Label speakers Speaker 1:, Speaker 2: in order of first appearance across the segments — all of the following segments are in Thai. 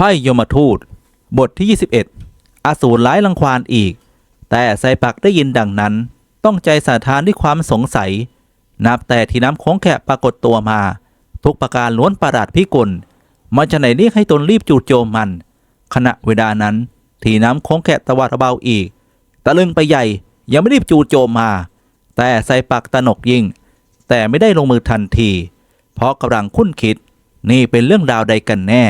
Speaker 1: ไพ่ยมทูต บทที่ 21 อสูรร้ายลังควานอีก แต่ไซปักได้ยินดังนั้น ต้องใจสาทานด้วยความสงสัย นับแต่ที่น้ำโค้งแขะปรากฏตัวมา ทุกประการล้วนประหลาดพิกลมันจะไหนเรียกให้ตนรีบจู่โจมมัน ขณะเวลานั้น ที่น้ำโค้งแขะตะวัดเบาอีก ตะลึงไปใหญ่ยังไม่รีบจู่โจมมา แต่ไซปักตะหนกยิ่ง แต่ไม่ได้ลงมือทันที เพราะกำลังคุ้นคิดนี่เป็นเรื่องราวใดกันแน่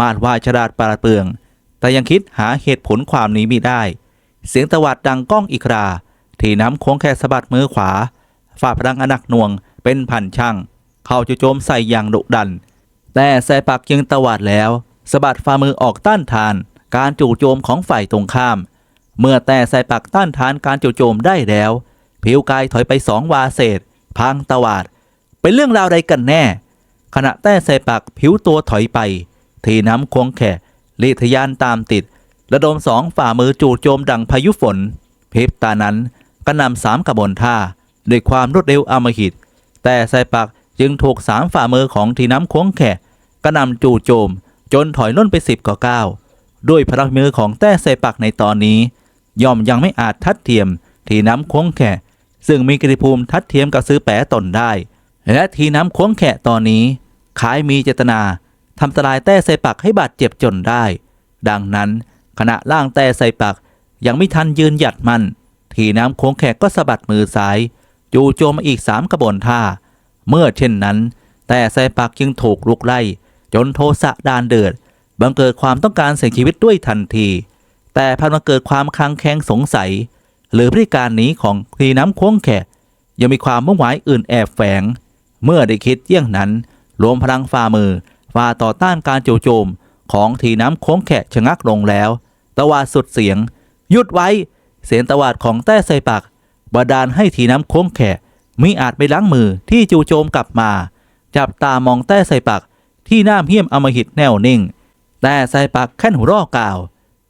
Speaker 1: มาดว่าฉลาดปราดเปรื่อง แต่ยังคิดหาเหตุผลความนี้ไม่ได้ เสียงตะวัดดังก้องอีกราที่น้ำโค้งแค่สะบัดมือขวาฝ่าพลังอนักหน่วงเป็นพันช่าง เข้าจะโจมใส่อย่างดุดัน แต่แซปักยังตะวัดแล้วสะบัดฝ่ามือออกต้านทาน การจู่โจมของฝ่ายตรงข้าม เมื่อแต่แซปักต้านทานการจู่โจมได้แล้ว ผิวกายถอยไปสองวาเศษ พังตะวาด เป็นเรื่องราวใดกันแน่ ขณะแต้ใส่ปากผิวตัวถอยไป ทีน้ำควงแข่ลีทะยานตามติด ระดมสองฝ่ามือจู่โจมดังพายุฝนพริบตานั้นก็นำสามกระบวนท่า ด้วยความรวดเร็วอมหิต แต่ใส่ปากจึงถูกสามฝ่ามือของทีน้ำควงแข่ก็นำจู่โจม จนถอยล่นไปสิบกว่าก้าวด้วยพลังมือของแต้ใส่ปากในตอนนี้ ย่อมยังไม่อาจทัดเทียม ทีน้ำควงแข่ซึ่งมีกิติภูมิทัดเทียมกับซื้อแปะตนได้ และทีน้ำควงแขะตอนนี้ขายมีเจตนา ทำอันตรายแต้ใส่ปักให้บาดเจ็บจนได้ ดังนั้นขณะล่างแต้ใส่ปักยังไม่ทันยืนหยัดมัน ทีน้ำโค้งแขกก็สะบัดมือซ้ายจู่โจมมาอีกสามกระบวนท่า เมื่อเช่นนั้น แต่ใส่ปักจึงถูกลุกไล่ จนโทสะดานเดือดบังเกิดความต้องการเสียชีวิตด้วยทันที แต่พันมาเกิดความคลางแคลงสงสัย หรือพฤติการนี้ของทีน้ำโค้งแขกยังมีความมุ่งหมายอื่นแอบแฝง เมื่อได้คิดเยี่ยงนั้นรวมพลังฝ่ามือ ฝ่าต่อต้านการโจโจมของทีน้ำโค้งแขะชะงักลงแล้ว ตะวาดสุดเสียง หยุดไว้ เสียงตะวาดของแต้ใส่ปากบาดาลให้ทีน้ำโค้งแขะมิอาจไปล้างมือที่จูโจมกลับมา จับตามองแต้ใส่ปากที่หน้าเหี้ยมอมหิตแน่วนิ่ง แต่ใส่ปากแค่นหัวรอกล่าว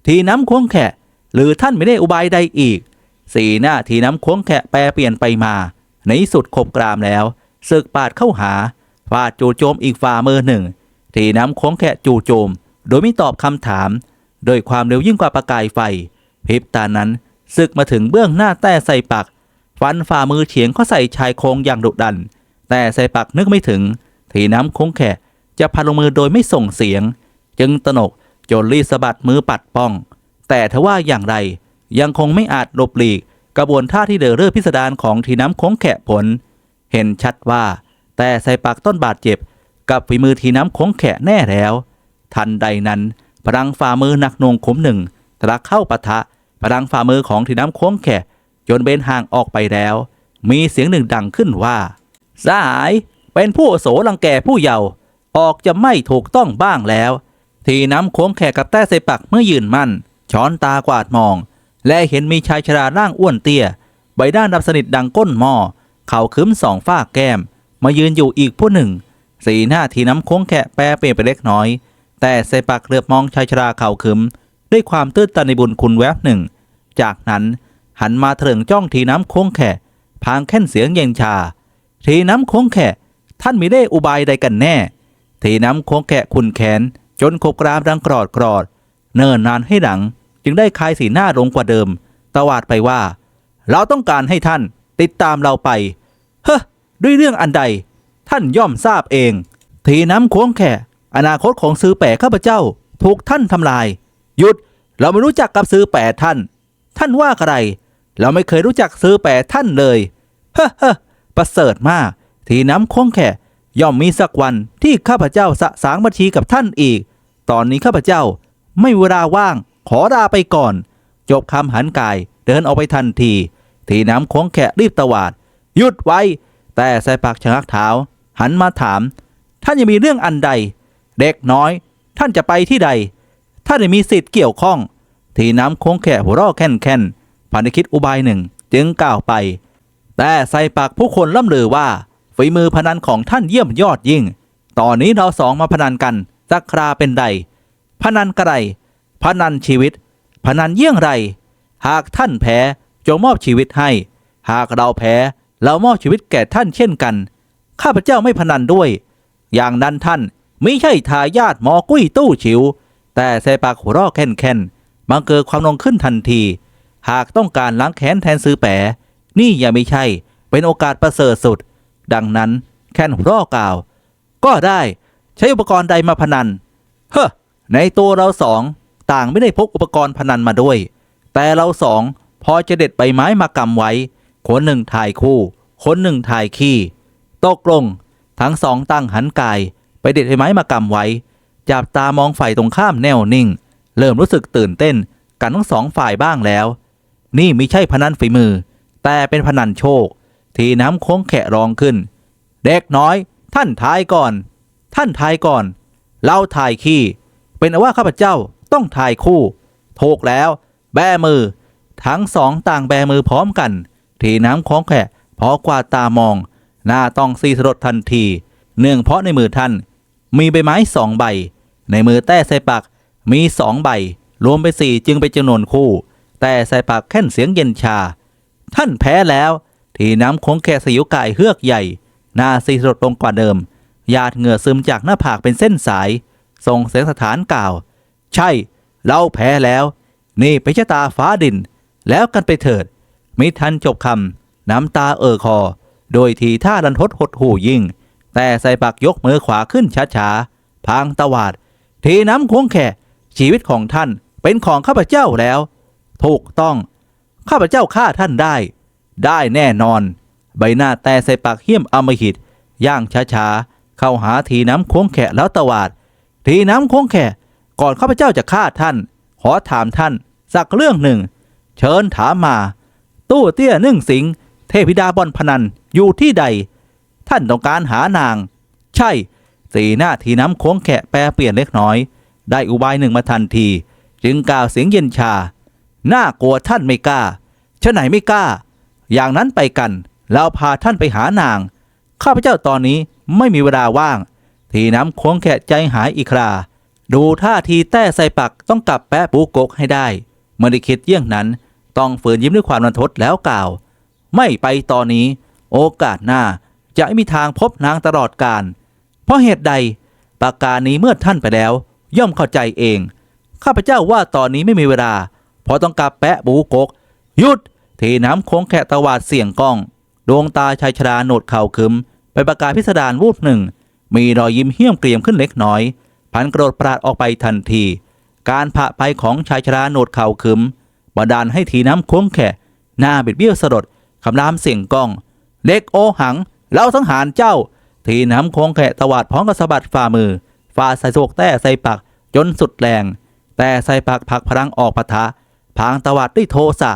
Speaker 1: ทีน้ำโค้งแขะหรือท่านไม่ได้อุบายใดอีก สีหน้าทีน้ำโค้งแขะแปรเปลี่ยนไปมา ในสุดขบกรามแล้วศึกปาดเข้าหาฟาดจู่โจมอีกฝ่ามือหนึ่ง ทีน้ำโค้งแขะจู่โจม โดยไม่ตอบคำถาม โดยความเร็วยิ่งกว่าประกายไฟพริบตานั้นศึกมาถึงเบื้องหน้าแต่ใส่ปัก ฟันฝ่ามือเฉียงเข้าใส่ชายโครงอย่างดุดัน แต่ใส่ปักนึกไม่ถึง ทีน้ำโค้งแขะจะพันลงมือโดยไม่ส่งเสียง จึงตนกจนรีสะบัดมือปัดป้อง แต่ทว่าอย่างไรยังคงไม่อาจหลบหลีกกระบวนท่าที่เดือเร่อพิสดารของทีน้ำโค้งแขะผล เห็นชัดว่า แต่ใส่ปากต้นบาดเจ็บ กับฝีมือทีน้ำโค้งแขะแน่แล้ว ทันใดนั้น พลังฝ่ามือหนักหน่วงขมหนึ่งทะลักเข้าปะทะ พลังฝ่ามือของทีน้ำโค้งแขะจนเบนห่างออกไปแล้ว มีเสียงหนึ่งดังขึ้นว่าสหายเป็นผู้โสลังแก่ผู้เยาว์ออกจะไม่ถูกต้องบ้างแล้ว ทีน้ำโค้งแขกกับแต้ใส่ปักเมื่อยืนมั่น ช้อนตากวาดมอง และเห็นมีชายชราร่างอ้วนเตี้ย ใบด้านดับสนิทดังก้นหม้อ เขาคึ้มสองฝ้าแก้ม มายืนอยู่อีกผู้หนึ่ง สีหน้าทีน้ำโค้งแขะแปรเปลี่ยนไปเล็กน้อย แต่ใส่ปากเลือบมองชายชราเข่าคึม ด้วยความตื้นตันในบุญคุณแวบหนึ่ง จากนั้นหันมาเถลิงจ้องทีน้ำโค้งแขะพางแค่นเสียงเย็นชา ทีน้ำโค้งแขะท่านมีได้อุบายใดกันแน่ ทีน้ำโค้งแขะคุณแขน จนขบกรามดังกรอดกรอด เนิ่นนานให้หลัง จึงได้คลายสีหน้าลงกว่าเดิม ตวาดไปว่า เราต้องการให้ท่านติดตามเราไป เฮ้ด้วยเรื่องอันใด ท่านย่อมทราบเอง ทีน้ำโค้งแข่อนาคตของซื้อแปะข้าพเจ้า ถูกท่านทำลาย หยุดเราไม่รู้จักกับซื้อแปะท่าน ท่านว่าอะไร เราไม่เคยรู้จักซื้อแปะท่านเลยเฮ้อเฮ้อประเสริฐมาก ทีน้ำโค้งแข่ย่อมมีสักวันที่ข้าพเจ้าสะสางบัญชีกับท่านอีก ตอนนี้ข้าพเจ้าไม่เวลาว่างขอลาไปก่อน จบคำหันกายเดินออกไปทันที ทีน้ำโค้งแขะรีบตวาด หยุดไว้ แต่ใส่ปากชะงักเท้า หันมาถาม ท่านยังมีเรื่องอันใด เด็กน้อย ท่านจะไปที่ใด ท่านไม่มีสิทธิ์เกี่ยวข้อง ทีน้ำโค้งแขะหัวรอแค่นแค่นพันธคิดอุบายหนึ่งจึงกล่าวไป แต่ใส่ปากผู้คนล่ำลือว่าฝีมือพนันของท่านเยี่ยมยอดยิ่ง ตอนนี้เราสองมาพนันกันสักคราเป็นใด พนันกระไรพนันชีวิต พนันเยี่ยงไร หากท่านแพ้จงมอบชีวิตให้ หากเราแพ้เรามอบชีวิตแก่ท่านเช่นกัน ข้าพเจ้าไม่พนันด้วย อย่างนั้นท่านไม่ใช่ทายาทหมอกุ้ยตู้ฉิว แต่ไซปักหัวรอแค่นๆบังเกิดความลงขึ้นทันที หากต้องการล้างแค้นแทนซื้อแปะนี่อย่าไม่ใช่ เป็นโอกาสประเสริฐสุด ดังนั้นแค่นหัวเรอกล่าว ก็ได้ใช้อุปกรณ์ใดมาพนัน เฮ้อในตัวเราสองต่างไม่ได้พกอุปกรณ์พนันมาด้วย แต่เราสองพอจะเด็ดใบไม้มากำไว้ คนหนึ่งถ่ายคู่ คนหนึ่งถ่ายขี้ ตกลง ทั้งสองตั้งหันกาย ไปเด็ดใบไม้มากำไว้ จับตามองฝ่ายตรงข้ามแนวนิ่ง เริ่มรู้สึกตื่นเต้นกันทั้งสองฝ่ายบ้างแล้ว นี่ไม่ใช่พนันฝีมือ แต่เป็นพนันโชค ที่น้ำโค้งแขะรองขึ้น เด็กน้อย ท่านทายก่อน ท่านทายก่อน เราทายขี้ เป็นว่าข้าพเจ้าต้องทายคู่ถูกแล้ว แบมือ ทั้งสองต่างแบมือพร้อมกัน ทีน้ำโค้งแขะพอกว่าตามอง หน้าต้องซีสลดทันที เนื่องเพราะในมือท่าน มีใบไม้สองใบ ในมือแต้ใส่ปากมีสองใบ รวมไปนสี่จึงเป็นจำนวนคู่ แต่ใส่ปากแค่นเสียงเย็นชา ท่านแพ้แล้ว ที่น้ำคงแขะสยิวกายเฮือกใหญ่ หน้าซีสลดลงกว่าเดิมหยาดเหงื่อซึมจากหน้าผากเป็นเส้นสายส่งเสียงสถานกล่าว ใช่ เราแพ้แล้ว นี่ไปนชะตาฟ้าดิน แล้วกันไปเถิด มิทันจบคำน้ำตาเอ่อคอ โดยทีท่าดันทดหดหูยิ่ง แต่ใส่ปักยกมือขวาขึ้นช้าๆพางตวาด ทีน้ำโค้งแข่ชีวิตของท่านเป็นของข้าพเจ้าแล้ว ถูกต้อง ข้าพเจ้าฆ่าท่านได้ ได้แน่นอน ใบหน้าแต่ใส่ปากเหี้ยมอมหิต ย่างช้าๆ เข้าหาทีน้ำโค้งแขะแล้วตวาด ทีน้ำโค้งแขะก่อนข้าพเจ้าจะฆ่าท่าน ขอถามท่าน สักเรื่องหนึ่ง เชิญถามมา ตู้เตี้ยนึ่งสิง เทพิดาบอลพนันอยู่ที่ใด ท่านต้องการหานาง ใช่สีหน้าทีน้ำโค้งแขะแปรเปลี่ยนเล็กน้อย ได้อุบายหนึ่งมาทันที จึงกล่าวเสียงเย็นชา น่ากลัวท่านไม่กล้าชะไหนไม่กล้า อย่างนั้นไปกันแล้วพาท่านไปหานาง ข้าพเจ้าตอนนี้ไม่มีเวลาว่าง ทีน้ำโค้งแขะใจหายอีกคราดูท่าทีแต้ใส่ปักต้องกลับแปะปูกกให้ได้เมื่อได้คิดเยี่ยงนั้น ต้องฝืนยิ้มด้วยความรันทดแล้วกล่าว ไม่ไปตอนนี้ โอกาสหน้าจะไม่มีทางพบนางตลอดกาลเพราะเหตุใดปากการนี้เมื่อท่านไปแล้ว ย่อมเข้าใจเอง ข้าพเจ้าว่าตอนนี้ไม่มีเวลา เพราะต้องกลับแปะบูกก หยุดทีน้ำโค้งแขะตวาดเสียงกล้อง ดวงตาชายชราโหนดเข่าคึมไปประกายพิสดารวูบหนึ่ง มีรอยยิ้มเหี้ยมเกรียมขึ้นเล็กน้อย พันกระโดดปราดออกไปทันที การผะไปของชายชราโหนดเข่าคึมบันดาลให้ทีน้ำโค้งแขะหน้าบิดเบี้ยวสลด คำรามเสียงกอง เล็กโอหัง เราสังหารเจ้า ทีน้ำโค้งแขะตวาดพร้อมกับสะบัดฝ่ามือฝ่าใส่โศกแต้ใส่ปักจนสุดแรง แต่ใส่ปักผักพลังออกปะทะพางตวัดด้วยโทสะ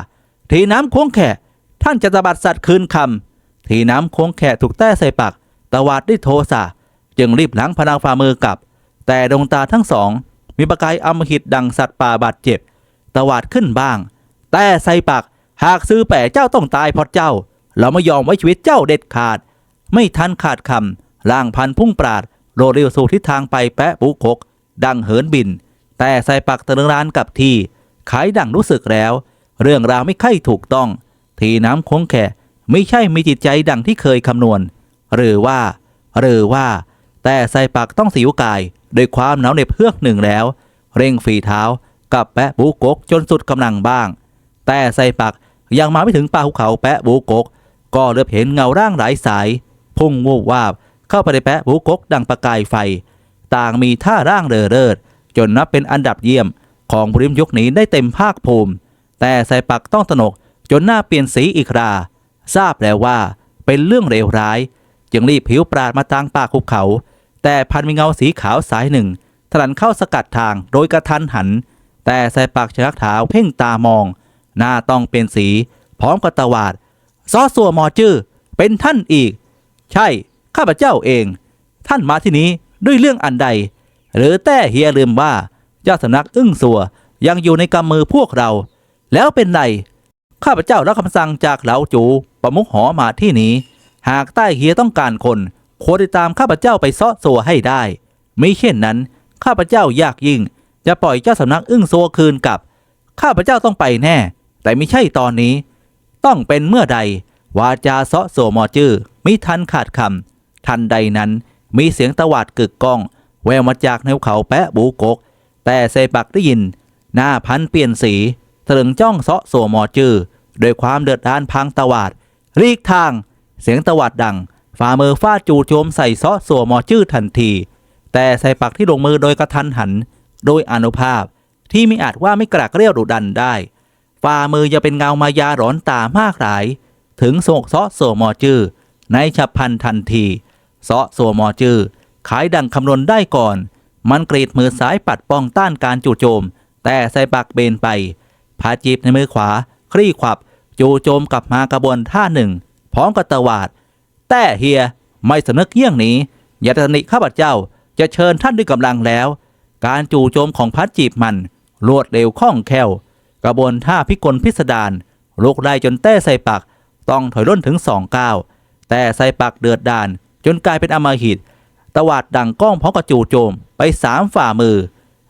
Speaker 1: ทีน้ำโค้งแขะท่านจะตบัดสัตว์คืนคำทีน้ำโค้งแขะถูกแต้ใส่ปักตวัดด้วยโทสะจึงรีบล้างพลังฝ่ามือกลับ แต่ดวงตาทั้งสอง มีประกายอมหิตดังสัตว์ป่าบาดเจ็บ ตวาดขึ้นบ้าง แต่ใส่ปัก หากซื้อแป่เจ้าต้องตายเพราะเจ้า เราไม่ยอมไว้ชีวิตเจ้าเด็ดขาด ไม่ทันขาดคำล่างพันพุ่งปราดโรดเร็วสู่ทิศทางไปแปะปุกกดังเหินบิน แต่ใส่ปักตะลึงร้านกับทีขายดังรู้สึกแล้ว เรื่องราวไม่ค่อยถูกต้อง ทีน้ำคงแขะไม่ใช่มีจิตใจดังที่เคยคำนวณ หรือว่า หรือว่า แต่ใส่ปักต้องสิวกายโดวยความหนาวเหน็บเฮือกหนึ่งแล้ว เร่งฝีเท้ากับแปะบูกกจนสุดกำลังบ้าง แต่ใส่ปัก ยังมาไม่ถึงป่าภูเขาแปะบูกก ก็เลือบเห็นเงาร่างหลายสาย พุ่งวูบวาบเข้าไปในแปะบูกกดังประกายไฟ ต่างมีท่าร่างเร่อเริดจนนับเป็นอันดับเยี่ยมของบริมยุคนี้ได้เต็มภาคภูมิ แต่ใส่ปักต้องตนกจนหน้าเปลี่ยนสีอีกรา ทราบแล้วว่าเป็นเรื่องเลวร้าย จึงรีบผิวปราดมาทางปากภูเขา แต่พันมีเงาสีขาวสายหนึ่งถลันเข้าสกัดทางโดยกระทันหัน แต่ใส่ปากชนักเท้าเพ่งตามอง หน้าต้องเป็นสี พร้อมกับตวาดซอสัวหมอจื้อเป็นท่านอีก ใช่ ข้าพเจ้าเอง ท่านมาที่นี้ด้วยเรื่องอันใด หรือแต่เฮียลืมว่าเจ้าสำนักอึ้งสัวยังอยู่ในกำมือพวกเรา แล้วเป็นไรข้าพเจ้ารับคำสั่งจากเหลาจูประมุขหอมาที่นี้ หากใต้เฮียต้องการคนควรติดตามข้าพเจ้าไปซาะสัวให้ได้มิเช่นนั้น ข้าพเจ้ายากยิ่ง จะปล่อยเจ้าสำนักอึ้งสัวคืนกลับ ข้าพเจ้าต้องไปแน่ แต่ไม่ใช่ตอนนี้ ต้องเป็นเมื่อใด วาจาเซาะสวมอจื้อมิทันขาดคำทันใดนั้นมีเสียงตวาดกึกก้อง แววมาจากแนวเขาแปะบูกก แต่ไซปักได้ยิน หน้าพันเปลี่ยนสีตรึงจ้องเซาะโสมอจื้อโดวยความเดือดร้อนพังตวาดรีกทาง เสียงตวาดดังฝ่ามือฟาดจู่โจมใส่เซาะโสมอจื้อทันที แต่ไซปักที่ลงมือโดยกระทันหัน โดยอนุภาพที่ไม่อาจว่าไม่กระเรียวดุดันได้ ฝ่ามือจะเป็นเงามายาหลอนตามากหลาย ถึงโศกเซาะโสหมอจื้อในฉับพันทันทีเซาะโสหมอจื้อขายดังคำนวณได้ก่อน มันกรีดมือซ้ายปัดป้องต้านการจู่โจม แต่ไซปักเบนไปพาจีบในมือขวา คลี่ขวับ จู่โจมกลับมากระบวนท่าหนึ่ง พร้อมกับตวาด แต่เฮียไม่สนึกเยี่ยงนี้ยาตนิข้าพเจ้าจะเชิญท่านด้วยกำลังแล้ว การจู่โจมของพัดจีบมันรวดเร็วคล่องแคล่ว กระบวนท่าพิกลพิสดารลุกได้จนแต้ไซปัก ต้องถอยร่นถึงสองก้าวแต่ไซปักเดือดดาน จนกลายเป็นอมหิตตวาดดังก้องพร้อมกับจู่โจมไปสามฝ่ามือ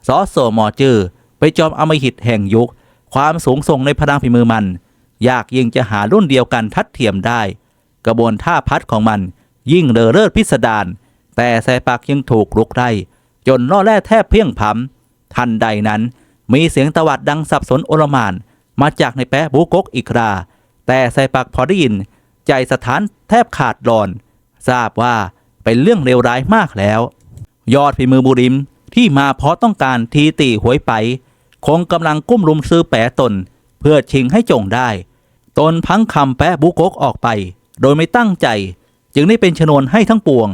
Speaker 1: ซอสโซมอจือไปจอมอมหิตแห่งยุค ความสูงส่งในพลังฝีมือมัน ยากยิ่งจะหารุ่นเดียวกันทัดเทียมได้ กระบวนท่าพัดของมัน ยิ่งเลอเลิศพิสดารแต่ไซปักยังถูกลุกได้ จนล่อแร่แทบเพียงพำทันใดนั้น มีเสียงตวัดดังสับสนโอลมาน มาจากในแปะบูกกอีกครา แต่ไซปักพอได้ยิน ใจสถานแทบขาดหลอน ทราบว่าเป็นเรื่องเลวร้ายมากแล้ว ยอดฝีมือบุริมที่มาเพราะต้องการทีตีหวยไป คงกำลังกุ้มลุมซื้อแปะตน เพื่อชิงให้จงได้ ตนพังคำแปะบุกกออกไป โดยไม่ตั้งใจ จึงได้เป็นชนวนให้ทั้งปวง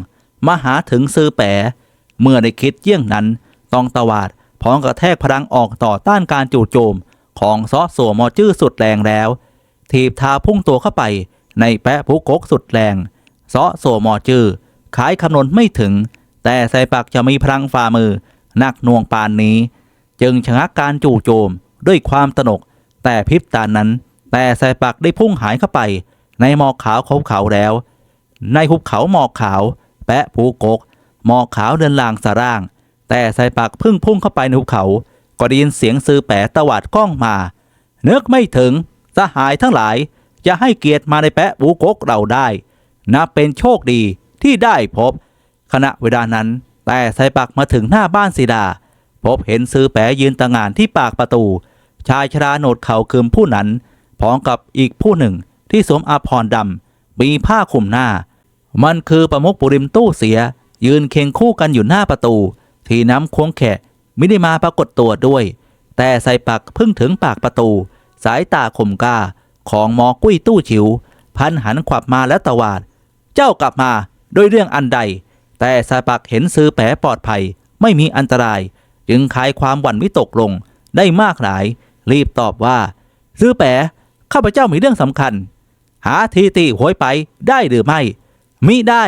Speaker 1: มาหาถึงซื้อแปะเมื่อได้คิดเยี่ยงนั้นต้องตวาด พร้อมกระแทกพลังออกต่อต้านการจู่โจม ของซอสโซมอจื้อสุดแรงแล้ว ทีบทาพุ่งตัวเข้าไป ในแปะผู้กกสุดแรงซอโซมอจื้อขายคำนวณไม่ถึง แต่ไซปักจะมีพลังฝ่ามือหนักหน่วงปานนี้ จึงชะงักการจู่โจมด้วยความตนก แต่พริบตานั้น แต่ไซปักได้พุ่งหายเข้าไป ในหมอกขาวเขาเขาแล้ว ในหุบเขาหมอกขาว แปะผูกกหมอกขาวเดินลางสาร่าง แต่ไซปักเพิ่งพุ่งเข้าไปในหุบเขา ก็ได้ยินเสียงซื้อแปะตวาดกล้องมาเนึกไม่ถึงสหายทั้งหลายจะให้เกียรติมาในแปะผูกกเราได้นับเป็นโชคดีที่ได้พบ ขณะเวลานั้น แต่ไซปักมาถึงหน้าบ้านสีดา พบเห็นซื้อแปะยืนตะงานที่ปากประตู ชายชราโหนดเขาคืมผู้นั้นพร้อมกับอีกผู้หนึ่งที่สวมอาภรณ์ดำมีผ้าคลุมหน้า มันคือประมุขปุริมตู้เสีย ยืนเคียงคู่กันอยู่หน้าประตู ที่น้ำควงแขะไม่ได้มาปรากฏตัวด้วย แต่ใส่ปักพิ่งถึงปากประตู สายตาคมกล้าของหมอกุ้ยตู้ฉิว พันหันขวับมาแล้วตวาด เจ้ากลับมาโดยเรื่องอันใด แต่สายปักเห็นซื้อแผลปลอดภัยไม่มีอันตราย จึงคลายความหวั่นวิตกลงได้มากหลาย รีบตอบว่า ซื้อแปะข้าพเจ้ามีเรื่องสำคัญ หาทีตีหวยไปได้หรือไม่มิได้